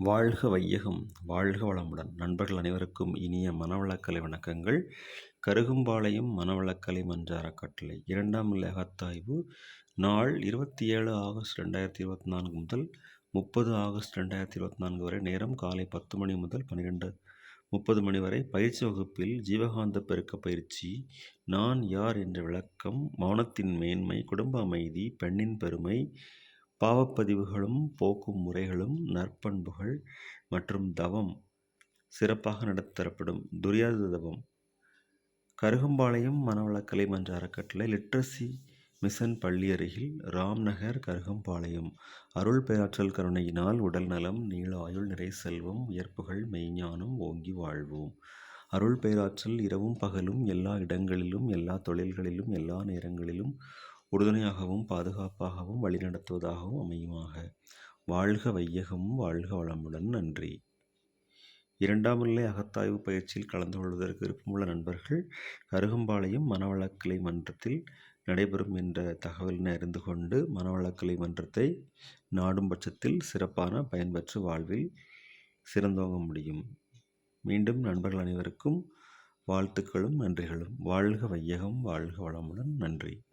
வாழ்க வையகம் வாழ்க வளமுடன். நண்பர்கள் அனைவருக்கும் இனிய மனவளக்கலை வணக்கங்கள். கருகும்பாளையம் மனவளக்கலை மன்ற அறக்கட்டளை. இரண்டாம் நிலை அகத்தாய்வு நாள் இருபத்தி ஏழு ஆகஸ்ட் ரெண்டாயிரத்தி இருபத்தி நான்கு முதல் முப்பது ஆகஸ்ட் ரெண்டாயிரத்தி இருபத்தி நான்கு வரை நேரம் காலை பத்து மணி முதல் பன்னிரெண்டு முப்பது மணி வரை பயிற்சி வகுப்பில் ஜீவகாந்த பெருக்க பயிற்சி நான் யார் என்ற விளக்கம் மௌனத்தின் மேன்மை குடும்ப அமைதி பெண்ணின் பெருமை பாவப்பதிவுகளும் போக்கும் முறைகளும் நற்பண்புகள் மற்றும் தவம் சிறப்பாக நடத்தரப்படும் துரியாத தவம். கருகம்பாளையம் மனவளக்கலை மன்ற அறக்கட்டளை லிட்ரஸி மிஷன் பள்ளி அருகில் ராம்நகர் கருகம்பாளையம். அருள் பேராற்றல் கருணையினால் உடல் நலம் நீள ஆயுள் நிறை செல்வம் உயர்ப்புகள் மெய்ஞானம் ஓங்கி வாழ்வோம். அருள் பேராற்றல் இரவும் பகலும் எல்லா இடங்களிலும் எல்லா தொழில்களிலும் எல்லா நேரங்களிலும் உறுதுணையாகவும் பாதுகாப்பாகவும் வழிநடத்துவதாகவும் அமையுமாக. வாழ்க வையகமும் வாழ்க வளமுடன். நன்றி. இரண்டாம் நிலை அகத்தாய்வு பயிற்சியில் கலந்து கொள்வதற்கு விருப்பமுள்ள நண்பர்கள் கருகம்பாளையம் மனவளக்கலை மன்றத்தில் நடைபெறும் என்ற தகவலினை அறிந்து கொண்டு மனவளக்கலை மன்றத்தை நாடும் பட்சத்தில் சிறப்பான பயன்பெற்று வாழ்வில் சிறந்தோங்க முடியும். மீண்டும் நண்பர்கள் அனைவருக்கும் வாழ்த்துக்களும் நன்றிகளும். வாழ்க வையகம் வாழ்க வளமுடன். நன்றி.